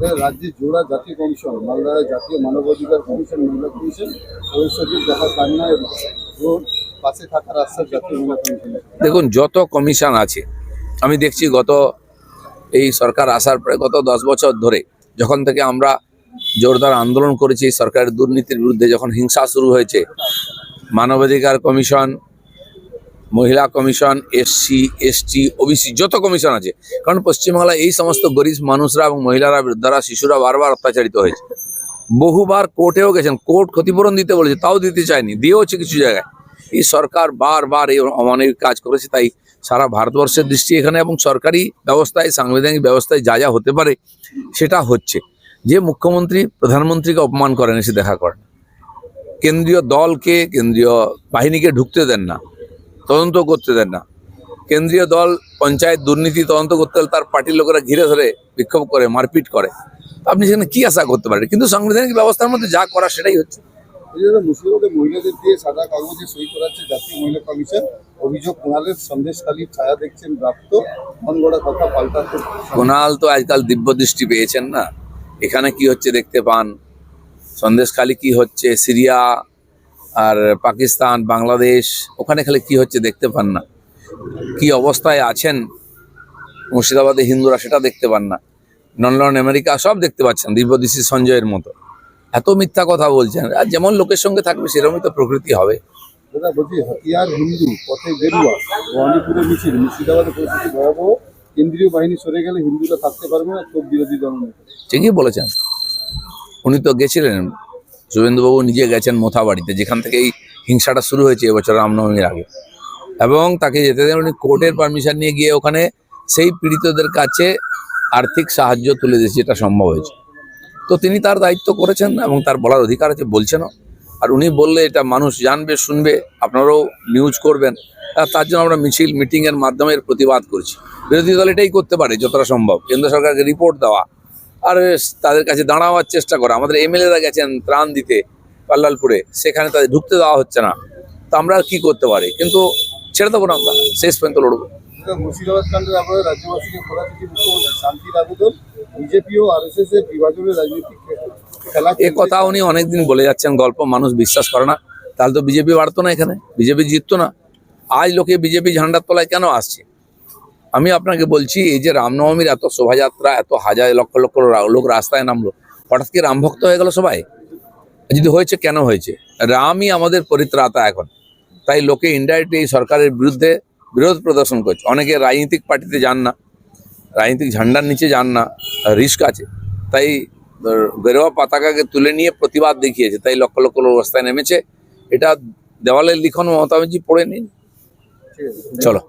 রাজ্যে জোড়া জাতীয় কমিশন, মালদায় জাতীয় মানবাধিকার কমিশন, মহিলা কমিশন, ভবিষ্যতের দেখা কান্না এবং পাশে থাকার আশ্বাস জাতীয় মহিলা কমিশনের দেখুন, যত কমিশন আছে, আমি দেখছি গত এই সরকার আসার পরে গত দশ বছর ধরে, যখন থেকে আমরা জোরদার আন্দোলন করেছি, সরকারের দুর্নীতির বিরুদ্ধে যখন হিংসা শুরু হয়েছে, মানবাধিকার কমিশন মহিলা কমিশন এসসি এসটি ওবিসি যত কমিশন আছে। কারণ পশ্চিমবাংলায় এই সমস্ত গরিব মানুষরা এবং মহিলারা, বৃদ্ধারা, শিশুরা বারবার অত্যাচারিত হয়েছে। বহুবার কোর্টেও গেছেন। কোর্ট ক্ষতিপূরণ দিতে বলেছে, তাও দিতে চায়নি দিয়েওছে কিছু জায়গায়। এই সরকার বারবার এই অমানবিক কাজ করেছে, তাই সারা ভারতবর্ষের দৃষ্টি এখানে এবং সরকারি ব্যবস্থায়, সাংবিধানিক ব্যবস্থায় যা যা হতে পারে, সেটা হচ্ছে। যে মুখ্যমন্ত্রী, প্রধানমন্ত্রীকে অপমান করেন, এসে দেখা করেন। কেন্দ্রীয় দলকে, কেন্দ্রীয় বাহিনীকে ঢুকতে দেন না। তদন্ত করতে দেন না। কেন্দ্রীয় দল পঞ্চায়েত দুর্নীতি তদন্ত করতে হলে তার পার্টির লোকেরা ঘিরে ধরে বিক্ষোভ করে মারপিট করে। আপনি সেখানে কি আশা করতে পারেন? কিন্তু সাংবিধানিক ব্যবস্থার মধ্যে যা করা সেটাই হচ্ছে। এই মহিলাদের দিয়ে সাদা কাগজে সই করাচ্ছে জাতীয় মহিলা কমিশন। অভিযোগ কুণালের সন্দেশখালীর ছায়া দেখছেন প্রাপ্ত কথা পাল্টাতে কোনাল তো আজকাল দিব্য দৃষ্টি পেয়েছেন না। এখানে কি হচ্ছে দেখতে পান? সন্দেশখালি কি হচ্ছে? সিরিয়া আর পাকিস্তান বাংলাদেশ ওখানে খালি কি হচ্ছে দেখতে পান না। কি অবস্থায় আছেন মুর্শিদাবাদে হিন্দুরা সেটা দেখতে পান না। লন্ডন আমেরিকা সব দেখতে পাচ্ছেন দিব্যদৃষ্টি সঞ্জয়ের মতো। এত মিথ্যা কথা বলছেন আর যেমন লোকের সঙ্গে থাকবে সেরকমই তো প্রকৃতি হবে। দাদা বলছি হাতিয়ার হিন্দু পথে গেরুয়া ভবানীপুরে মিছিল মুর্শিদাবাদে পরিস্থিতি ভয়াবহ কেন্দ্রীয় বাহিনী সরে গেলে হিন্দুরা থাকতে পারবে না বিরোধী দল ঠিকই বলেছেন। উনি তো গেছিলেন শুভেন্দুবাবু নিজে গেছেন মোথাবাড়িতে, যেখান থেকে এই হিংসাটা শুরু হয়েছে এবছর রামনবমীর আগে। এবং তাকে যেতে দেন উনি কোর্টের পারমিশন নিয়ে গিয়ে ওখানে সেই পীড়িতদের কাছে আর্থিক সাহায্য তুলে দিয়েছে, যেটা সম্ভব হয়েছে। তো তিনি তার দায়িত্ব করেছেন এবং তার বলার অধিকার আছে, বলছেনও। আর উনি বললে এটা মানুষ জানবে, শুনবে, আপনারাও নিউজ করবেন। তার জন্য আমরা মিছিল মিটিংয়ের মাধ্যমে প্রতিবাদ করছি। বিরোধী দল এটাই করতে পারে, যতটা সম্ভব। কেন্দ্র সরকারকে রিপোর্ট দেওয়া। আর তাদের কাছে দাঁড়াবার চেষ্টা করা। আমাদের এমএলএরা গেছেন ত্রাণ দিতে পাল্লালপুরে। সেখানে তাদের ঢুকতে দেওয়া হচ্ছে না। তো আমরা আর কি করতে পারি? কিন্তু ছেড়ে দেবো না আমরা। শেষ পর্যন্ত লড়বো। মুর্শিদাবাদ কাণ্ডের আবহে রাজ্যবাসীকে খোলা চিঠি শান্তির আবেদন বিজেপি ও আর এস এস এর বিভাজনের রাজনৈতিক খেলা এ কথা উনি অনেকদিন বলে যাচ্ছেন গল্প মানুষ বিশ্বাস করে না। তাহলে তো বিজেপি বাড়তো না এখানে। বিজেপি জিততো না। আজ লোকে বিজেপি ঝান্ডার তলায় কেন আসছে? আমি আপনাকে বলছি এই যে রামনবমীর এত শোভাযাত্রা এত হাজার লক্ষ লক্ষ লোক রাস্তায় নামলো হঠাৎ কি রাম ভক্ত হয়ে গেল সবাই? যদি হয়েছে কেন হয়েছে? রামই আমাদের পরিত্রাতা এখন। তাই লোকে ইনডাইরেক্টলি এই সরকারের বিরুদ্ধে বিরোধ প্রদর্শন করছে। অনেকে রাজনৈতিক পার্টিতে যান না রাজনৈতিক ঝান্ডার নিচে যান না রিস্ক আছে। তাই গেরোয়া গেরুয়া পতাকাকে তুলে নিয়ে প্রতিবাদ দেখিয়েছে। তাই লক্ষ লক্ষ লোক রাস্তায় নেমেছে। এটা দেওয়ালের লিখন মমতা ব্যানার্জি পড়ে নিন। চলো